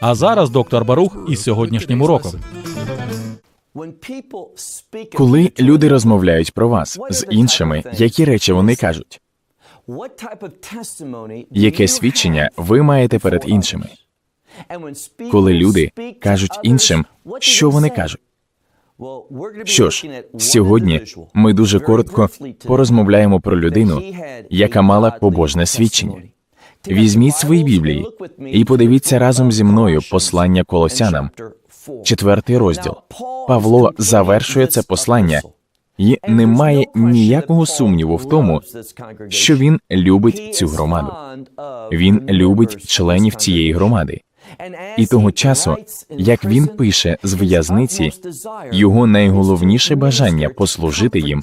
А зараз доктор Барух із сьогоднішнім уроком. Коли люди розмовляють про вас з іншими, які речі вони кажуть? Яке свідчення ви маєте перед іншими? Коли люди кажуть іншим, що вони кажуть? Що ж, сьогодні ми дуже коротко порозмовляємо про людину, яка мала побожне свідчення. Візьміть свої біблії і подивіться разом зі мною послання колосянам, четвертий розділ. Павло завершує це послання, і немає ніякого сумніву в тому, що він любить цю громаду. Він любить членів цієї громади. І того часу, як він пише з в'язниці, його найголовніше бажання послужити їм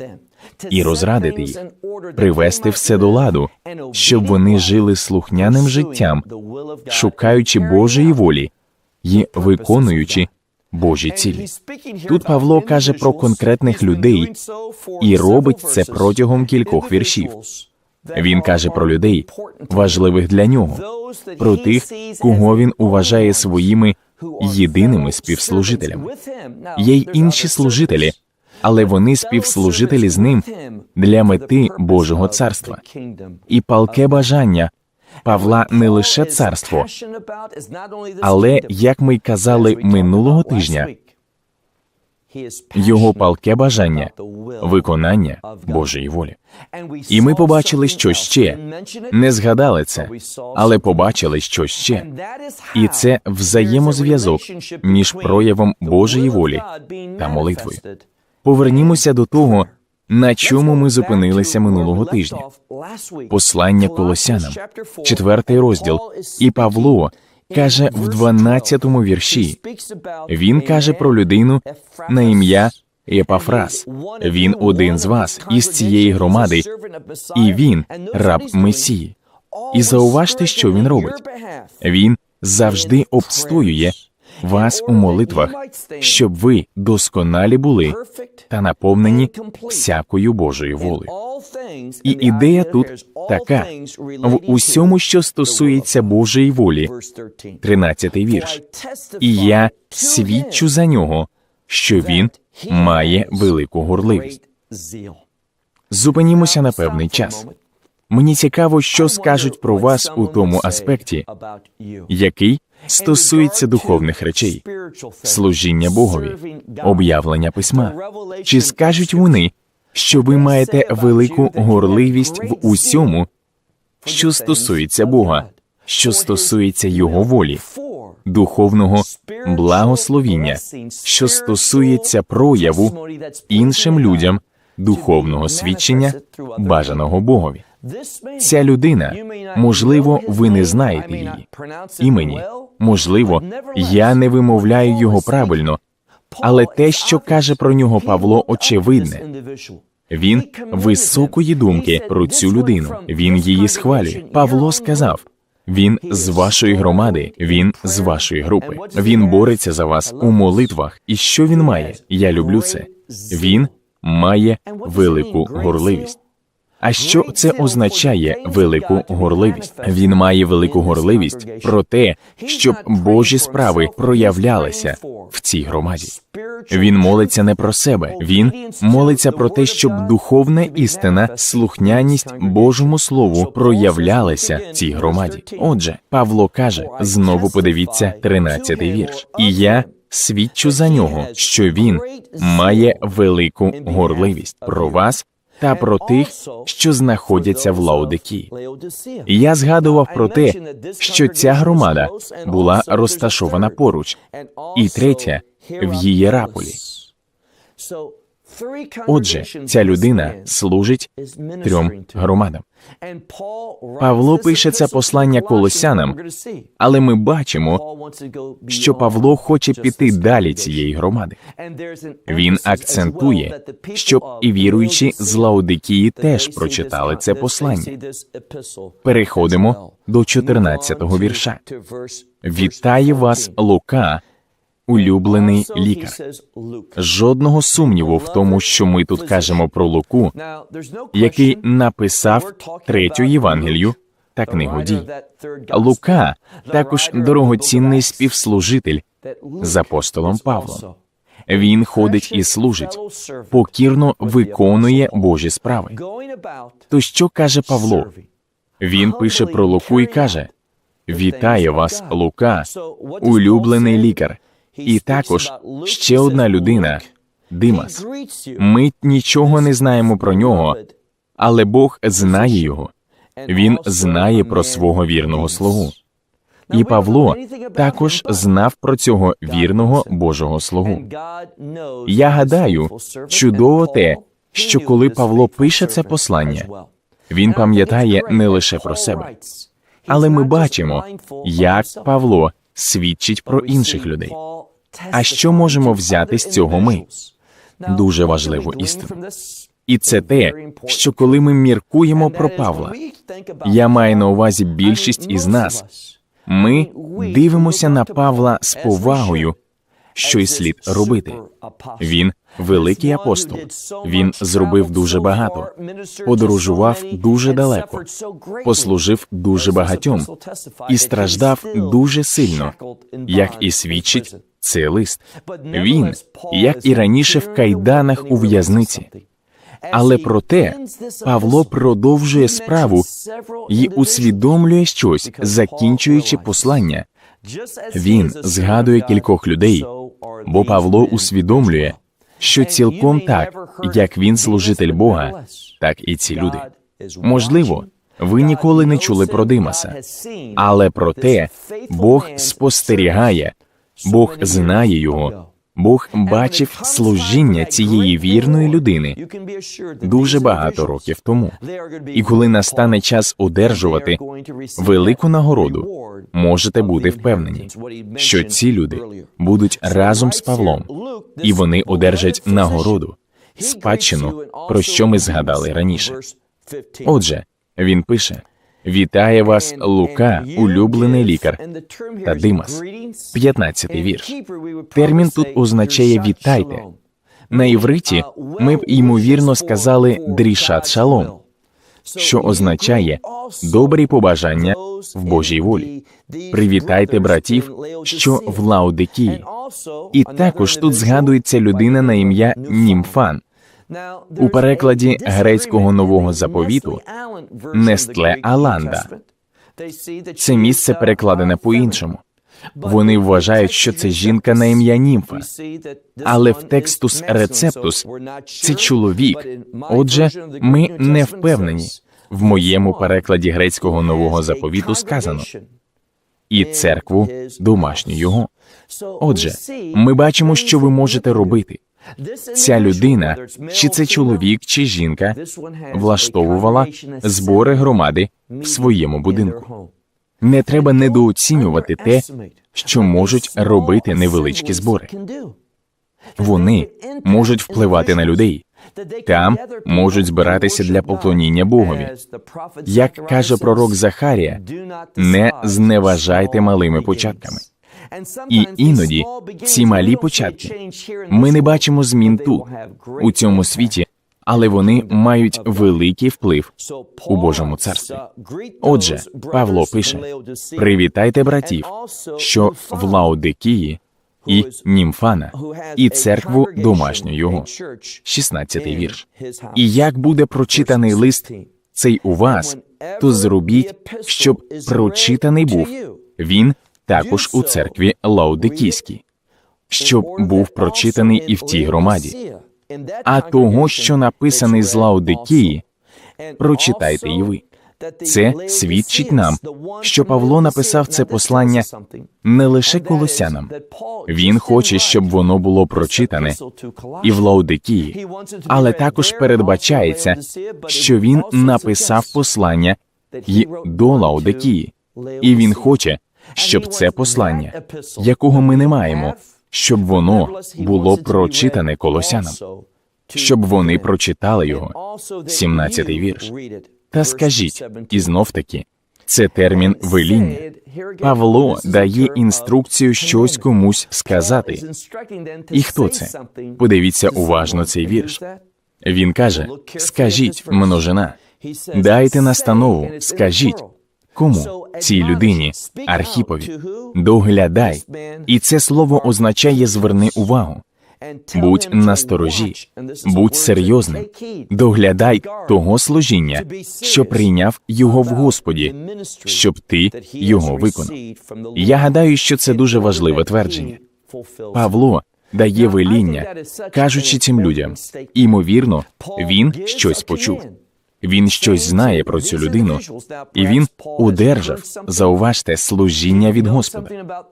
і розрадити їх, привести все до ладу, щоб вони жили слухняним життям, шукаючи Божої волі і виконуючи Божі цілі. Тут Павло каже про конкретних людей і робить це протягом кількох віршів. Він каже про людей, важливих для нього, про тих, кого він вважає своїми єдиними співслужителями. Є й інші служителі, але вони співслужителі з ним для мети Божого царства. І палке бажання Павла не лише царство, але як ми й казали минулого тижня, його палке бажання виконання Божої волі. І ми побачили, що ще не згадали це, але побачили, що ще. І це взаємозв'язок між проявом Божої волі та молитвою. Повернімося до того, на чому ми зупинилися минулого тижня. Послання колосянам, четвертий розділ, і Павло каже в 12-му вірші. Він каже про людину на ім'я Епафрас. Він один з вас із цієї громади, і він раб Месії. І зауважте, що він робить. Він завжди обстоює вас у молитвах, щоб ви досконалі були та наповнені всякою Божою волею. І ідея тут така в усьому, що стосується Божої волі, 13-й вірш. І я свідчу за нього, що він має велику горливість. Зупинімося на певний час. Мені цікаво, що скажуть про вас у тому аспекті, який стосується духовних речей, служіння Богові, об'явлення письма. Чи скажуть вони, що ви маєте велику горливість в усьому, що стосується Бога, що стосується Його волі, духовного благословіння, що стосується прояву іншим людям духовного свідчення, бажаного Богові? Ця людина, можливо, ви не знаєте її імені. Можливо, я не вимовляю його правильно, але те, що каже про нього Павло, очевидне. Він високої думки про цю людину. Він її схвалює. Павло сказав: він з вашої громади, він з вашої групи. Він бореться за вас у молитвах. І що він має? Я люблю це. Він має велику горливість. А що це означає велику горливість? Він має велику горливість про те, щоб Божі справи проявлялися в цій громаді. Він молиться не про себе, він молиться про те, щоб духовна істина, слухняність Божому Слову проявлялася в цій громаді. Отже, Павло каже: знову подивіться 13-й вірш, і я. Свідчу за нього, що він має велику горливість про вас та про тих, що знаходяться в Лаудикії. Я згадував про те, що ця громада була розташована поруч, і третя в її раполі. Отже, ця людина служить трьом громадам. Павло пише це послання колосянам, але ми бачимо, що Павло хоче піти далі цієї громади. Він акцентує, щоб і віруючі з Лаодикії теж прочитали це послання. Переходимо до 14-го вірша. Вітає вас Лука, улюблений лікар. Жодного сумніву в тому, що ми тут кажемо про Луку, який написав третю Євангелію та книгу дій. Лука також дорогоцінний співслужитель з апостолом Павлом. Він ходить і служить, покірно виконує Божі справи. То що каже Павло? Він пише про Луку і каже: Вітає вас, Лука, улюблений лікар. І також ще одна людина, Димас. Ми нічого не знаємо про нього, але Бог знає його. Він знає про свого вірного слугу. І Павло також знав про цього вірного Божого слугу. Я гадаю, чудово те, що коли Павло пише це послання, він пам'ятає не лише про себе, але ми бачимо, як Павло свідчить про інших людей. А що можемо взяти з цього ми? Дуже важливу істину. І це те, що коли ми міркуємо про Павла, я маю на увазі більшість із нас. Ми дивимося на Павла з повагою, що й слід робити. Він великий апостол. Він зробив дуже багато, подорожував дуже далеко, послужив дуже багатьом і страждав дуже сильно, як і свідчить цей лист. Він, як і раніше, в кайданах у в'язниці. Але проте Павло продовжує справу і усвідомлює щось, закінчуючи послання. Він згадує кількох людей, бо Павло усвідомлює, що цілком так, як він служитель Бога, так і ці люди. Можливо, ви ніколи не чули про Димаса, але проте Бог спостерігає, Бог знає його. Бог бачив служіння цієї вірної людини дуже багато років тому. І коли настане час одержувати велику нагороду, можете бути впевнені, що ці люди будуть разом з Павлом, і вони одержать нагороду, спадщину, про що ми згадали раніше. Отже, він пише. Вітає вас, Лука, улюблений лікар та Димас. 15-й вірш. Термін тут означає вітайте. На івриті ми б ймовірно сказали дрішат шалом, що означає добрі побажання в Божій волі. Привітайте братів, що в Лаодикії. І також тут згадується людина на ім'я Німфан. У перекладі грецького нового заповіту Нестле Аланда. Це місце перекладене по-іншому. Вони вважають, що це жінка на ім'я Німфа, але в текстус рецептус це чоловік. Отже, ми не впевнені. В моєму перекладі грецького нового заповіту сказано і церкву домашню його. Отже, ми бачимо, що ви можете робити. Ця людина, чи це чоловік, чи жінка, влаштовувала збори громади в своєму будинку. Не треба недооцінювати те, що можуть робити невеличкі збори. Вони можуть впливати на людей. Там можуть збиратися для поклоніння Богові. Як каже пророк Захарія, не зневажайте малими початками. І іноді ці малі початки ми не бачимо змін тут, у цьому світі, але вони мають великий вплив у Божому царстві. Отже, Павло пише: привітайте братів, що в Лаодикії і Німфана, і церкву домашню його. 16-й вірш. І як буде прочитаний лист цей у вас, то зробіть, щоб прочитаний був він також у церкві Лаодикійській, щоб був прочитаний і в тій громаді. А того, що написаний з Лаодикії, прочитайте і ви. Це свідчить нам, що Павло написав це послання не лише колосянам. Він хоче, щоб воно було прочитане і в Лаудикії, але також передбачається, що він написав послання й до Лаудикії, і він хоче, щоб це послання, якого ми не маємо, щоб воно було прочитане колосянам, щоб вони прочитали його. 17-й вірш. Та скажіть, і знов таки, це термін веління. Павло дає інструкцію щось комусь сказати. І хто це? Подивіться уважно цей вірш. Він каже: скажіть, множина, дайте настанову, скажіть. Кому цій людині, Архіпові, доглядай, і це слово означає зверни увагу. Будь насторожі, будь серйозним, доглядай того служіння, що прийняв його в Господі, щоб ти його виконав. Я гадаю, що це дуже важливе твердження. Павло дає веління, кажучи цим людям, імовірно, він щось почув. Він щось знає про цю людину, і він одержав, зауважте, служіння від Господа.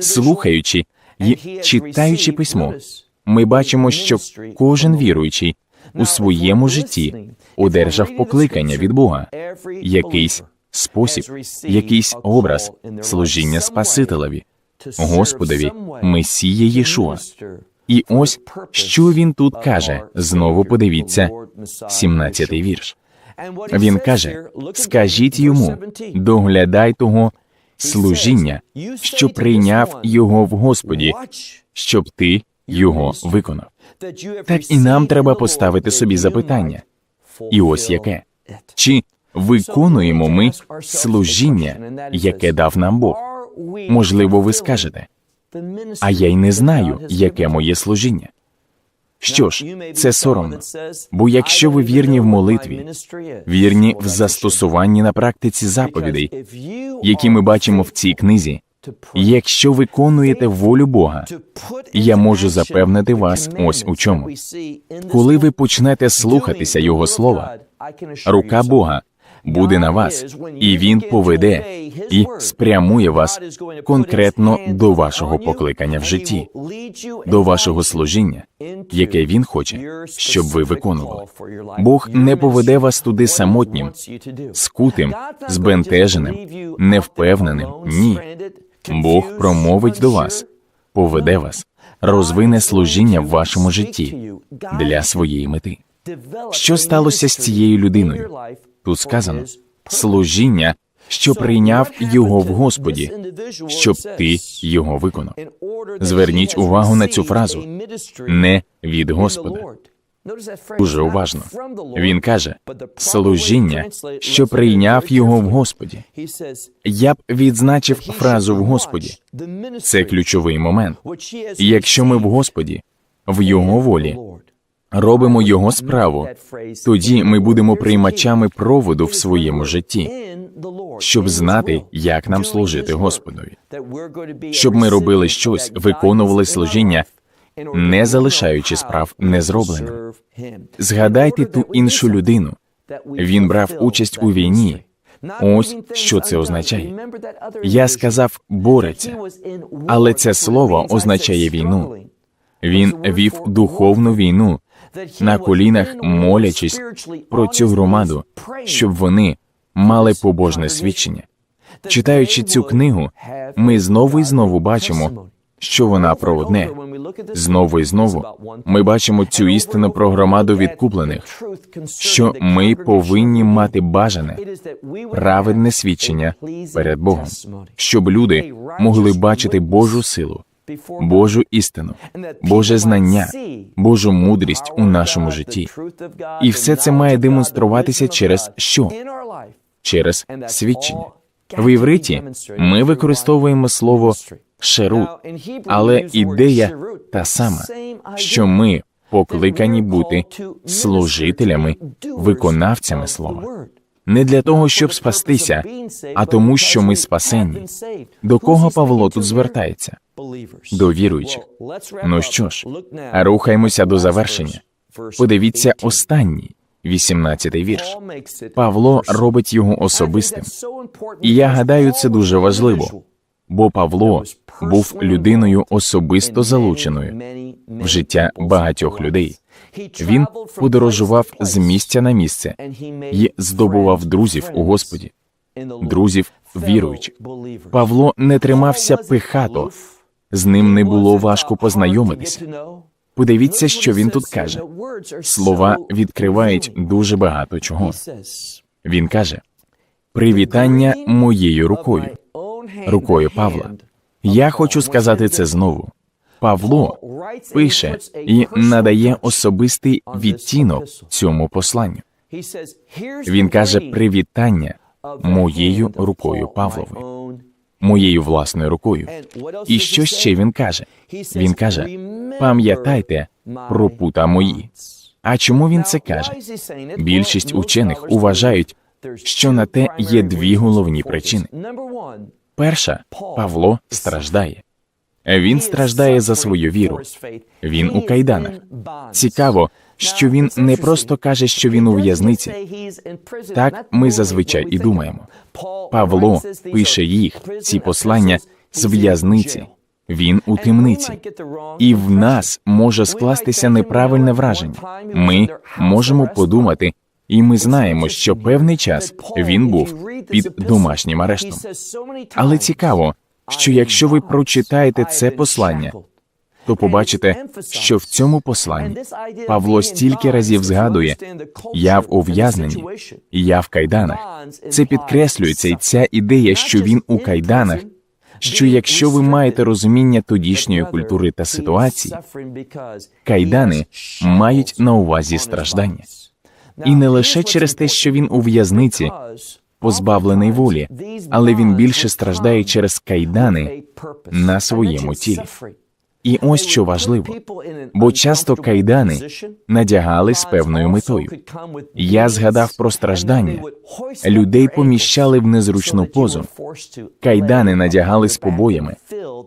Слухаючи і читаючи письмо, ми бачимо, що кожен віруючий у своєму житті одержав покликання від Бога, якийсь спосіб, якийсь образ служіння Спасителеві, Господові, Месія Єшуа. І ось що він тут каже. Знову подивіться, 17-й вірш. Він каже: скажіть йому, доглядай того служіння, що прийняв його в Господі, щоб ти його виконав. Так і нам треба поставити собі запитання. І ось яке чи виконуємо ми служіння, яке дав нам Бог? Можливо, ви скажете, а я й не знаю, яке моє служіння. Що ж, це соромно. Бо якщо ви вірні в молитві, вірні в застосуванні на практиці заповідей, які ми бачимо в цій книзі, якщо виконуєте волю Бога, я можу запевнити вас ось у чому. Коли ви почнете слухатися Його слова, рука Бога буде на вас, і Він поведе і спрямує вас конкретно до вашого покликання в житті, до вашого служіння, яке він хоче, щоб ви виконували. Бог не поведе вас туди самотнім, скутим, збентеженим, невпевненим. Ні. Бог промовить до вас, поведе вас, розвине служіння в вашому житті для своєї мети. Що сталося з цією людиною? Тут сказано служіння, що прийняв його в Господі, щоб ти його виконав. Зверніть увагу на цю фразу не від Господа. Дуже уважно. Він каже служіння, що прийняв його в Господі. Я б відзначив фразу в Господі. Це ключовий момент. Якщо ми в Господі, в його волі, робимо його справу, тоді ми будемо приймачами проводу в своєму житті, щоб знати, як нам служити Господові, щоб ми робили щось, виконували служіння, не залишаючи справ незробленим. Згадайте ту іншу людину. Він брав участь у війні. Ось що це означає. Я сказав бореться, але це слово означає війну. Він вів духовну війну на колінах, молячись про цю громаду, щоб вони мали побожне свідчення. Читаючи цю книгу, ми знову і знову бачимо, що вона про одне. Знову і знову ми бачимо цю істину про громаду відкуплених, що ми повинні мати бажане праведне свідчення перед Богом, щоб люди могли бачити Божу силу, Божу істину, Боже знання, Божу мудрість у нашому житті. І все це має демонструватися через що? Через свідчення. В івриті ми використовуємо слово шерут, але ідея та сама, що ми покликані бути служителями, виконавцями слова. Не для того, щоб спастися, а тому, що ми спасенні. До кого Павло тут звертається? До віруючих. Ну що ж, рухаємося до завершення. Подивіться останній, 18 вірш. Павло робить його особистим. І я гадаю, це дуже важливо, бо Павло був людиною особисто залученою в життя багатьох людей. Він подорожував з місця на місце і здобував друзів у Господі, друзів віруючих. Павло не тримався пихато, з ним не було важко познайомитися. Подивіться, що він тут каже. Слова відкривають дуже багато чого. Він каже: привітання моєю рукою, рукою Павла. Я хочу сказати це знову. Павло пише і надає особистий відтінок цьому посланню. Він каже привітання моєю рукою Павловою, моєю власною рукою. І що ще він каже? Він каже: пам'ятайте про пута мої. А чому він це каже? Більшість учених вважають, що на те є дві головні причини. Перша Павло страждає. Він страждає за свою віру. Він у кайданах. Цікаво, що він не просто каже, що він у в'язниці. Так ми зазвичай і думаємо. Павло пише їх, ці послання з в'язниці. Він у темниці, і в нас може скластися неправильне враження. Ми можемо подумати, і ми знаємо, що певний час він був під домашнім арештом. Але цікаво, що якщо ви прочитаєте це послання, то побачите, що в цьому посланні Павло стільки разів згадує я в ув'язненні, я в кайданах. Це підкреслюється, і ця ідея, що він у кайданах. Що якщо ви маєте розуміння тодішньої культури та ситуації, кайдани мають на увазі страждання, і не лише через те, що він у в'язниці, позбавлений волі, але він більше страждає через кайдани на своєму тілі. І ось що важливо, бо часто кайдани надягали з певною метою. Я згадав про страждання. Людей поміщали в незручну позу. Кайдани надягали з побоями,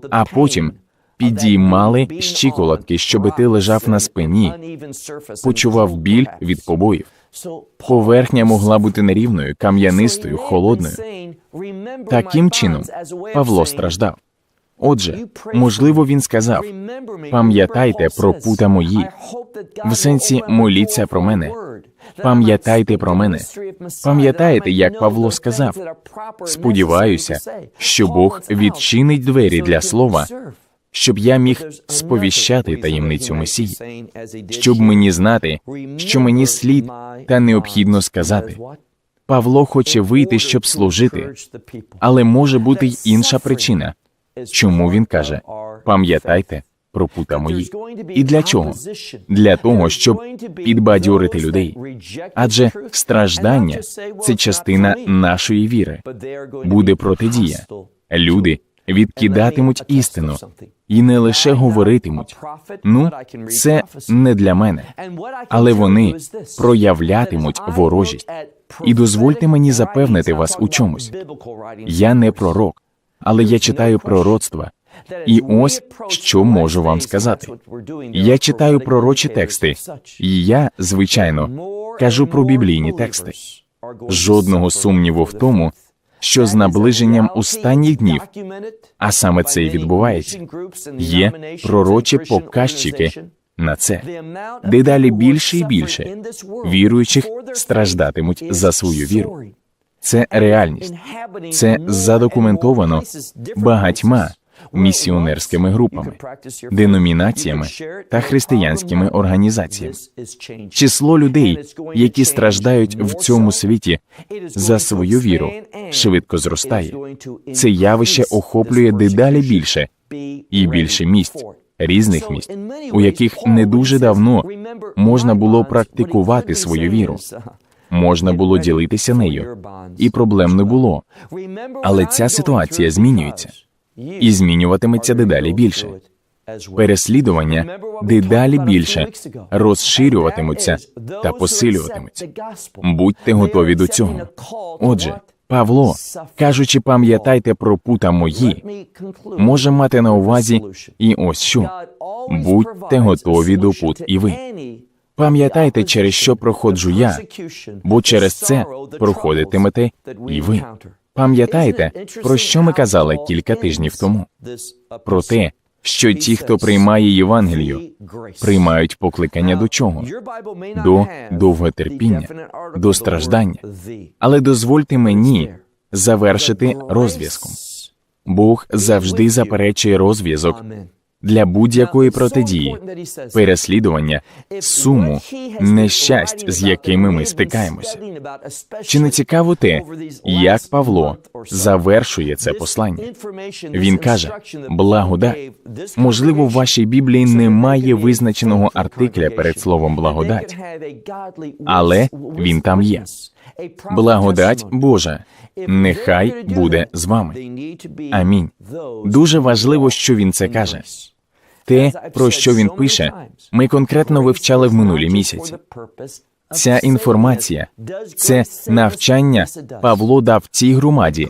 а потім підіймали щиколотки, щоби ти лежав на спині, почував біль від побоїв. Поверхня могла бути нерівною, кам'янистою, холодною. Таким чином Павло страждав. Отже, можливо, він сказав: пам'ятайте про пута мої, в сенсі моліться про мене. Пам'ятайте про мене. Пам'ятаєте, як Павло сказав? Сподіваюся, що Бог відчинить двері для слова, щоб я міг сповіщати таємницю Месії, щоб мені знати, що мені слід та необхідно сказати. Павло хоче вийти, щоб служити, але може бути й інша причина. Чому він каже пам'ятайте про пута мої? І для чого? Для того, щоб підбадьорити людей. Адже страждання це частина нашої віри. Буде протидія. Люди відкидатимуть істину і не лише говоритимуть. Ну, це не для мене, але вони проявлятимуть ворожість. І дозвольте мені запевнити вас у чомусь. Я не пророк але я читаю пророцтва. І ось що можу вам сказати. Я читаю пророчі тексти, і я, звичайно, кажу про біблійні тексти. Жодного сумніву в тому, що з наближенням останніх днів, а саме це і відбувається, є пророчі показчики на це. Дедалі більше і більше віруючих страждатимуть за свою віру. Це реальність. Це задокументовано багатьма місіонерськими групами, деномінаціями та християнськими організаціями. Число людей, які страждають в цьому світі за свою віру, швидко зростає. Це явище охоплює дедалі більше і більше місць. Різних місць, у яких не дуже давно можна було практикувати свою віру можна було ділитися нею, і проблем не було. Але ця ситуація змінюється і змінюватиметься дедалі більше. Переслідування дедалі більше розширюватимуться та посилюватимуться. Будьте готові до цього. Отже, Павло, кажучи, пам'ятайте про пута мої, може мати на увазі і ось що будьте готові до пут і ви. Пам'ятайте, через що проходжу я, бо через це проходитимете і ви. Пам'ятаєте, про що ми казали кілька тижнів тому? Про те, що ті, хто приймає Євангелію, приймають покликання до чого? До довготерпіння, до страждання. Але дозвольте мені завершити розв'язком. Бог завжди заперечує розв'язок для будь-якої протидії, переслідування, суму, нещасть, з якими ми стикаємося. Чи не цікаво те, як Павло завершує це послання? Він каже: благодать. Можливо, в вашій Біблії немає визначеного артикля перед словом благодать, але він там є. Благодать Божа, нехай буде з вами. Амінь. Дуже важливо, що він це каже. Те, про що він пише, ми конкретно вивчали в минулі місяці. Ця інформація, це навчання Павло дав цій громаді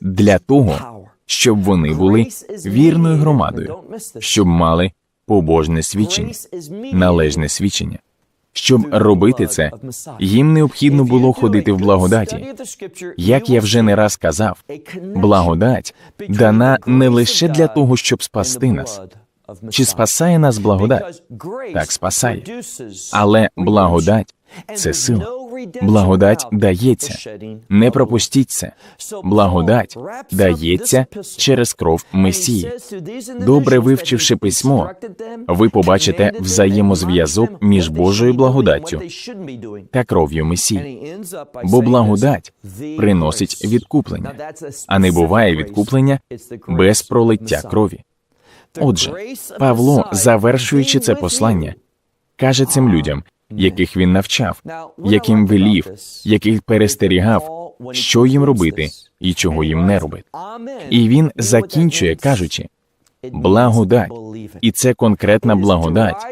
для того, щоб вони були вірною громадою, щоб мали побожне свідчення, належне свідчення. Щоб робити це, їм необхідно було ходити в благодаті. Як я вже не раз казав, благодать дана не лише для того, щоб спасти нас. Чи спасає нас благодать? Так, спасає. Але благодать це сила. Благодать дається. Не пропустіть це. Благодать дається через кров Месії. Добре вивчивши письмо, ви побачите взаємозв'язок між Божою благодаттю та кров'ю Месії. Бо благодать приносить відкуплення, а не буває відкуплення без пролиття крові. Отже, Павло, завершуючи це послання, каже цим людям, яких він навчав, яким велів, яких перестерігав, що їм робити і чого їм не робити. І він закінчує, кажучи, благодать, і це конкретна благодать,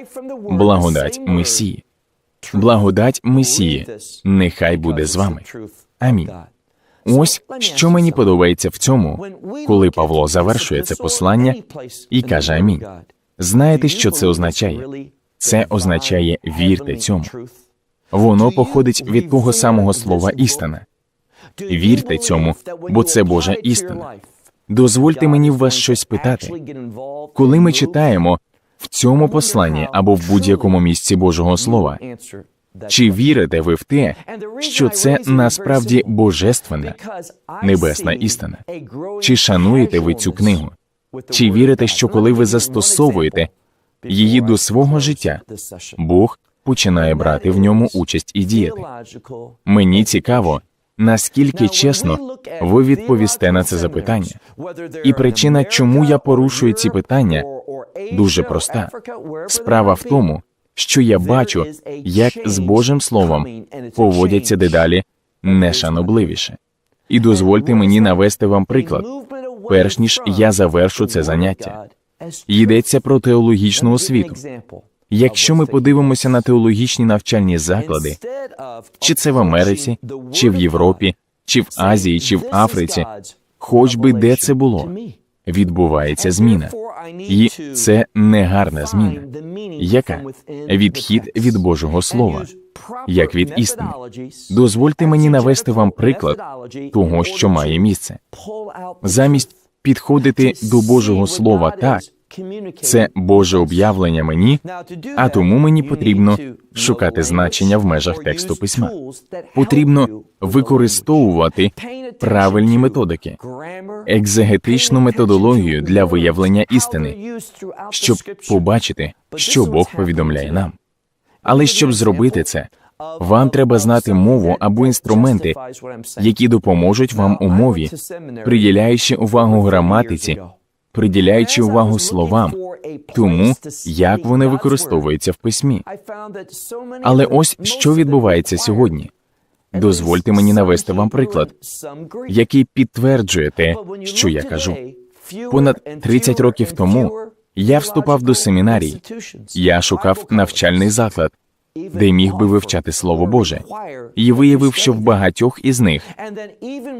благодать Месії. Благодать Месії, нехай буде з вами. Амінь. Ось що мені подобається в цьому, коли Павло завершує це послання і каже Амінь. Знаєте, що це означає? Це означає вірте цьому. Воно походить від того самого слова істина. Вірте цьому, бо це Божа істина. Дозвольте мені в вас щось питати. Коли ми читаємо в цьому посланні або в будь-якому місці Божого Слова, чи вірите ви в те, що це насправді божественна, небесна істина? Чи шануєте ви цю книгу? Чи вірите, що коли ви застосовуєте її до свого життя, Бог починає брати в ньому участь і діяти? Мені цікаво, наскільки чесно ви відповісте на це запитання. І причина, чому я порушую ці питання, дуже проста. Справа в тому, що я бачу, як з Божим Словом поводяться дедалі нешанобливіше. І дозвольте мені навести вам приклад, перш ніж я завершу це заняття. Йдеться про теологічну освіту. Якщо ми подивимося на теологічні навчальні заклади, чи це в Америці, чи в Європі, чи в Азії, чи в Африці, хоч би де це було, відбувається зміна. І це не гарна зміна. Яка? Відхід від Божого Слова, як від істини. Дозвольте мені навести вам приклад того, що має місце. Замість підходити до Божого Слова. Так, це Боже об'явлення мені, а тому мені потрібно шукати значення в межах тексту письма. Потрібно використовувати правильні методики, екзегетичну методологію для виявлення істини, щоб побачити, що Бог повідомляє нам. Але щоб зробити це, вам треба знати мову або інструменти, які допоможуть вам у мові, приділяючи увагу граматиці, приділяючи увагу словам, тому як вони використовуються в письмі. Але ось що відбувається сьогодні. Дозвольте мені навести вам приклад, який підтверджує те, що я кажу. Понад 30 років тому я вступав до семінарій. Я шукав навчальний заклад, де міг би вивчати Слово Боже, і виявив, що в багатьох із них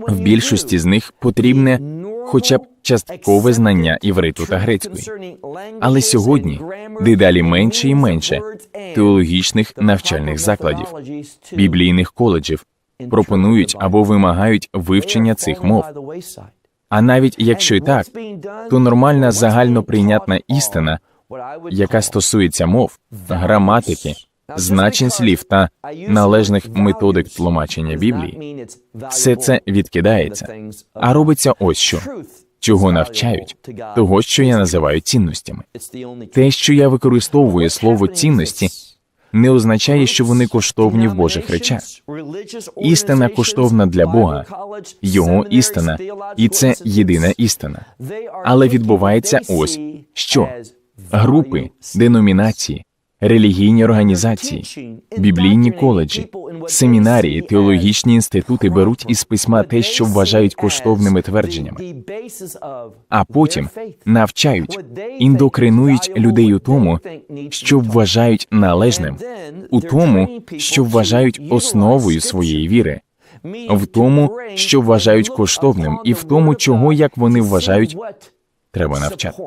в більшості з них потрібне хоча б часткове знання івриту та грецької. Але сьогодні дедалі менше і менше теологічних навчальних закладів, біблійних коледжів пропонують або вимагають вивчення цих мов. А навіть якщо і так, то нормальна загальноприйнятна істина, яка стосується мов, граматики, значень слів та належних методик тлумачення Біблії, все це відкидається, а робиться ось що чого навчають, того, що я називаю цінностями. Те, що я використовую слово цінності, не означає, що вони коштовні в Божих речах. Істина коштовна для Бога, Його істина, і це єдина істина. Але відбувається ось що групи, деномінації, релігійні організації, біблійні коледжі, семінарії, теологічні інститути беруть із письма те, що вважають коштовними твердженнями, а потім навчають, індокринують людей у тому, що вважають належним, у тому, що вважають основою своєї віри, в тому, що вважають коштовним, і в тому, чого як вони вважають, треба навчати.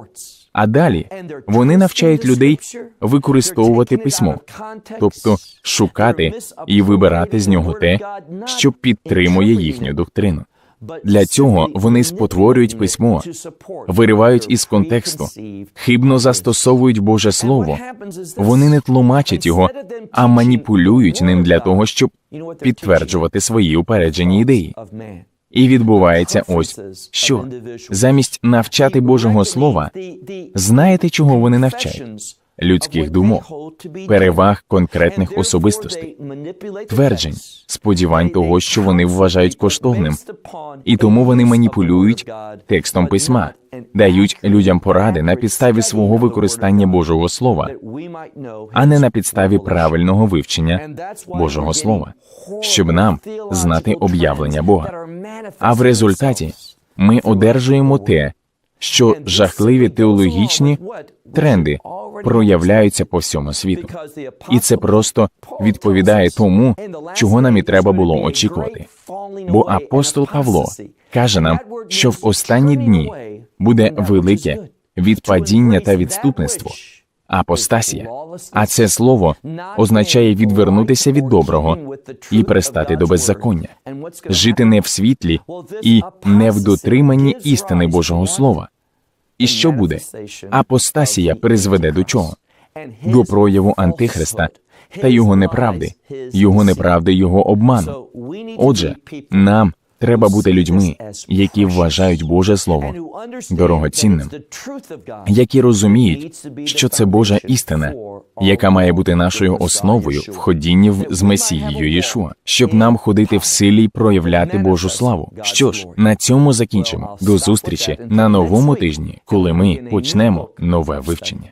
А далі вони навчають людей використовувати письмо, тобто шукати і вибирати з нього те, що підтримує їхню доктрину. Для цього вони спотворюють письмо, виривають із контексту, хибно застосовують Боже Слово. Вони не тлумачать його, а маніпулюють ним для того, щоб підтверджувати свої упереджені ідеї. І відбувається ось що. замість навчати Божого Слова, знаєте, чого вони навчають? Людських думок, переваг конкретних особистостей, тверджень, сподівань того, що вони вважають коштовним, і тому вони маніпулюють текстом письма, дають людям поради на підставі свого використання Божого Слова, а не на підставі правильного вивчення Божого Слова, щоб нам знати об'явлення Бога. А в результаті ми одержуємо те, що жахливі теологічні тренди проявляються по всьому світу, і це просто відповідає тому, чого нам і треба було очікувати. Бо апостол Павло каже нам, що в останні дні буде велике відпадіння та відступництво. Апостасія, а це слово означає відвернутися від доброго і пристати до беззаконня, жити не в світлі і не в дотриманні істини Божого Слова. І що буде? Апостасія призведе до чого? До прояву Антихриста та його неправди, його неправди, його обману. Отже, нам треба бути людьми, які вважають Боже Слово дорогоцінним, які розуміють, що це Божа істина, яка має бути нашою основою в ходінні з Месією Єшуа, щоб нам ходити в силі й проявляти Божу славу. Що ж, на цьому закінчимо. До зустрічі на новому тижні, коли ми почнемо нове вивчення.